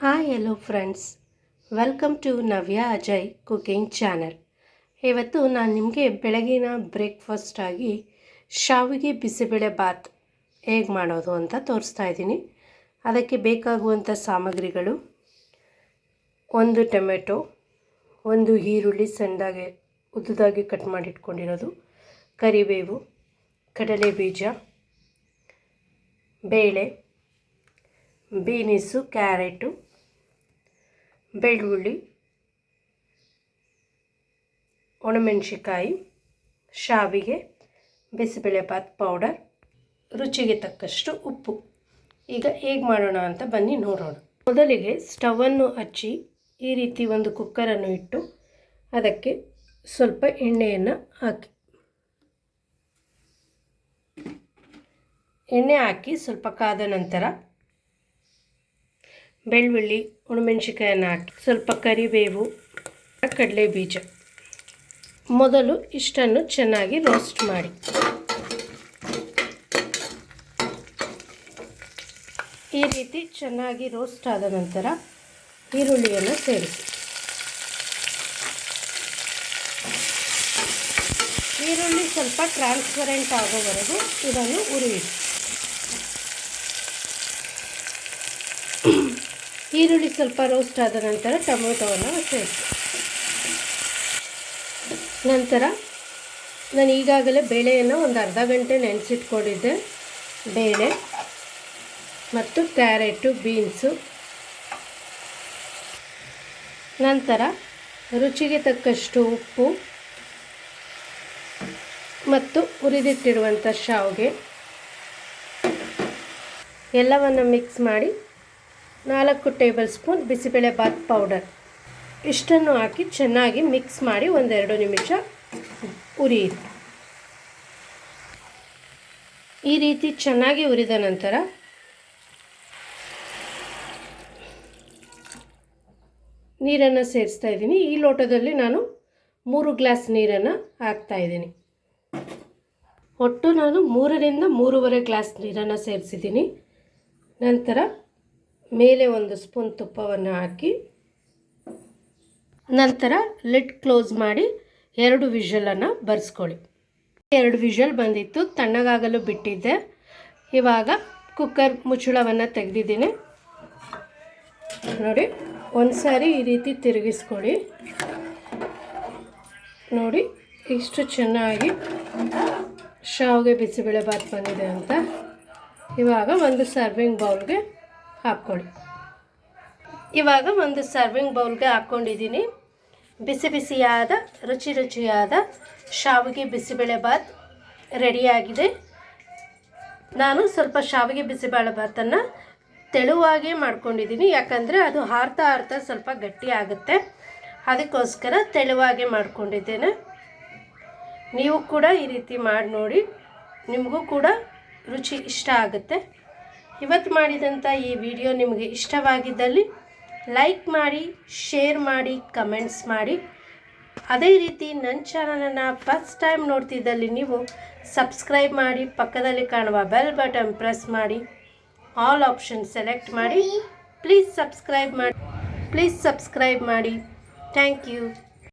Hi hello friends welcome to Navya Ajay cooking channel ಇವತ್ತು ನಾನು ನಿಮಗೆ ಬೆಳಗಿನ ಬ್ರೇಕ್ಫಾಸ್ಟಾಗಿ ಶಾವಿಗೆ ಬಿಸಿಬೇಳೆ ಬಾತ್ ಹೇಗೆ ಮಾಡೋದು ಅಂತ ತೋರಿಸ್ತಾ ಇದ್ದೀನಿ. ಅದಕ್ಕೆ ಬೇಕಾಗುವಂಥ ಸಾಮಗ್ರಿಗಳು, ಒಂದು ಟೊಮೆಟೊ, ಒಂದು ಈರುಳ್ಳಿ ಸಣ್ಣದಾಗಿ, ಉದ್ದದಾಗಿ ಕಟ್ ಮಾಡಿಟ್ಕೊಂಡಿರೋದು, ಕರಿಬೇವು, ಕಡಲೆ ಬೀಜ, ಬೇಳೆ ಬೀನಿಸು, ಕ್ಯಾರೆಟು, ಬೆಳ್ಳುಳ್ಳಿ ಒಣಮೆಣಸಿಕಾಯಿ ಶಾವಿಗೆ ಬಿಸಿಬೇಳೆಭಾತ್ ಪೌಡರ್, ರುಚಿಗೆ ತಕ್ಕಷ್ಟು ಉಪ್ಪು. ಈಗ ಹೇಗೆ ಮಾಡೋಣ ಅಂತ ಬನ್ನಿ ನೋಡೋಣ. ಮೊದಲಿಗೆ ಸ್ಟವನ್ನು ಹಚ್ಚಿ ಈ ರೀತಿ ಒಂದು ಕುಕ್ಕರನ್ನು ಇಟ್ಟು ಅದಕ್ಕೆ ಸ್ವಲ್ಪ ಎಣ್ಣೆಯನ್ನು ಹಾಕಿ. ಎಣ್ಣೆ ಹಾಕಿ ಸ್ವಲ್ಪ ಕಾದ ನಂತರ ಬೆಳ್ಳುಳ್ಳಿ ಒಣಮೆಣಸಿಕಾಯನ್ನು ಹಾಕಿ ಸ್ವಲ್ಪ ಕರಿಬೇವು, ಕಡಲೆ ಬೀಜ. ಮೊದಲು ಇಷ್ಟನ್ನು ಚೆನ್ನಾಗಿ ರೋಸ್ಟ್ ಮಾಡಿ. ಈ ರೀತಿ ಚೆನ್ನಾಗಿ ರೋಸ್ಟ್ ಆದ ನಂತರ ಈರುಳ್ಳಿಯನ್ನು ಸೇರಿಸಿ. ಈರುಳ್ಳಿ ಸ್ವಲ್ಪ ಟ್ರಾನ್ಸ್ಪರೆಂಟ್ ಆಗೋವರೆಗೂ ಇದನ್ನು ಉರಿಯಿಸಿ ಈರುಳ್ಳಿ ಸ್ವಲ್ಪ ರೋಸ್ಟ್ ಆದ ನಂತರ ಟೊಮೊಟೊವನ್ನು ಸೇರಿಸಿ. ನಂತರ ನಾನು ಈಗಾಗಲೇ ಬೇಳೆಯನ್ನು ಒಂದು ಅರ್ಧ ಗಂಟೆ ನೆನೆಸಿಟ್ಕೊಂಡಿದ್ದೆ. ಬೇಳೆ ಮತ್ತು ಕ್ಯಾರೆಟು, ಬೀನ್ಸು. ನಂತರ ರುಚಿಗೆ ತಕ್ಕಷ್ಟು ಉಪ್ಪು ಮತ್ತು ಹುರಿದಿಟ್ಟಿರುವಂಥ ಶಾವಿಗೆ. ಎಲ್ಲವನ್ನು ಮಿಕ್ಸ್ ಮಾಡಿ ನಾಲ್ಕು tablespoon bisibele bath powder. ಇಷ್ಟನ್ನು ಹಾಕಿ ಚೆನ್ನಾಗಿ ಮಿಕ್ಸ್ ಮಾಡಿ ಒಂದೆರಡು ನಿಮಿಷ ಉರಿಯಿರಿ. ಈ ರೀತಿ ಚೆನ್ನಾಗಿ ಉರಿದ ನಂತರ ನೀರನ್ನು ಸೇರಿಸ್ತಾ ಇದ್ದೀನಿ. ಈ ಲೋಟದಲ್ಲಿ ನಾನು ಮೂರು ಗ್ಲಾಸ್ ನೀರನ್ನು ಹಾಕ್ತಾ ಇದ್ದೀನಿ. ಒಟ್ಟು ನಾನು ಮೂರರಿಂದ ಮೂರುವರೆ ಗ್ಲಾಸ್ ನೀರನ್ನು ಸೇರಿಸಿದ್ದೀನಿ. ನಂತರ ಮೇಲೆ ಒಂದು ಸ್ಪೂನ್ ತುಪ್ಪವನ್ನು ಹಾಕಿ, ನಂತರ ಲಿಡ್ ಕ್ಲೋಸ್ ಮಾಡಿ ಎರಡು ವಿಷಲನ್ನು ಬರೆಸ್ಕೊಳ್ಳಿ. ಎರಡು ವಿಷಲ್ ಬಂದಿತ್ತು, ತಣ್ಣಗಾಗಲು ಬಿಟ್ಟಿದ್ದೆ. ಇವಾಗ ಕುಕ್ಕರ್ ಮುಚ್ಚಳವನ್ನು ತೆಗೆದಿದ್ದೀನಿ. ನೋಡಿ ಒಂದು ಸಾರಿ ಈ ರೀತಿ ತಿರುಗಿಸ್ಕೊಳ್ಳಿ. ನೋಡಿ, ಇಷ್ಟು ಚೆನ್ನಾಗಿ ಶಾವಿಗೆ ಬಿಸಿಬೇಳೆ ಬಾತ್ ಬಂದಿದೆ ಅಂತ. ಇವಾಗ ಒಂದು ಸರ್ವಿಂಗ್ ಬೌಲ್ಗೆ ಹಾಕ್ಕೊಳ್ಳಿ. ಇವಾಗ ಒಂದು ಸರ್ವಿಂಗ್ ಬೌಲ್ಗೆ ಹಾಕ್ಕೊಂಡಿದ್ದೀನಿ. ಬಿಸಿ ಬಿಸಿಯಾದ, ರುಚಿ ರುಚಿಯಾದ ಶಾವಿಗೆ ಬಿಸಿಬೇಳೆ ಭಾತ್ ರೆಡಿಯಾಗಿದೆ ನಾನು ಸ್ವಲ್ಪ ಶಾವಿಗೆ ಬಿಸಿಬೇಳೆ ಭಾತನ್ನು ತೆಳುವಾಗೇ ಮಾಡ್ಕೊಂಡಿದ್ದೀನಿ. ಯಾಕಂದರೆ ಅದು ಹಾರ್ತಾ ಹಾರ್ತಾ ಸ್ವಲ್ಪ ಗಟ್ಟಿ ಆಗುತ್ತೆ. ಅದಕ್ಕೋಸ್ಕರ ತೆಳುವಾಗೆ ಮಾಡ್ಕೊಂಡಿದ್ದೇನೆ. ನೀವು ಕೂಡ ಈ ರೀತಿ ಮಾಡಿ ನೋಡಿ. ನಿಮಗೂ ಕೂಡ ರುಚಿ ಇಷ್ಟ ಆಗುತ್ತೆ. ಇವತ್ತು ಮಾಡಿದಂಥ ಈ ವಿಡಿಯೋ ನಿಮಗೆ ಇಷ್ಟವಾಗಿದ್ದಲ್ಲಿ ಲೈಕ್ ಮಾಡಿ ಶೇರ್ ಮಾಡಿ ಕಮೆಂಟ್ಸ್ ಮಾಡಿ. ಅದೇ ರೀತಿ ನನ್ನ ಚಾನಲನ್ನು ಫಸ್ಟ್ ಟೈಮ್ ನೋಡ್ತಿದ್ದಲ್ಲಿ ನೀವು ಸಬ್ಸ್ಕ್ರೈಬ್ ಮಾಡಿ ಪಕ್ಕದಲ್ಲಿ ಕಾಣುವ ಬೆಲ್ ಬಟನ್ ಪ್ರೆಸ್ ಮಾಡಿ ಆಲ್ ಆಪ್ಷನ್ ಸೆಲೆಕ್ಟ್ ಮಾಡಿ. ಪ್ಲೀಸ್ ಸಬ್ಸ್ಕ್ರೈಬ್ ಮಾಡಿ. ಪ್ಲೀಸ್ ಸಬ್ಸ್ಕ್ರೈಬ್ ಮಾಡಿ. Thank you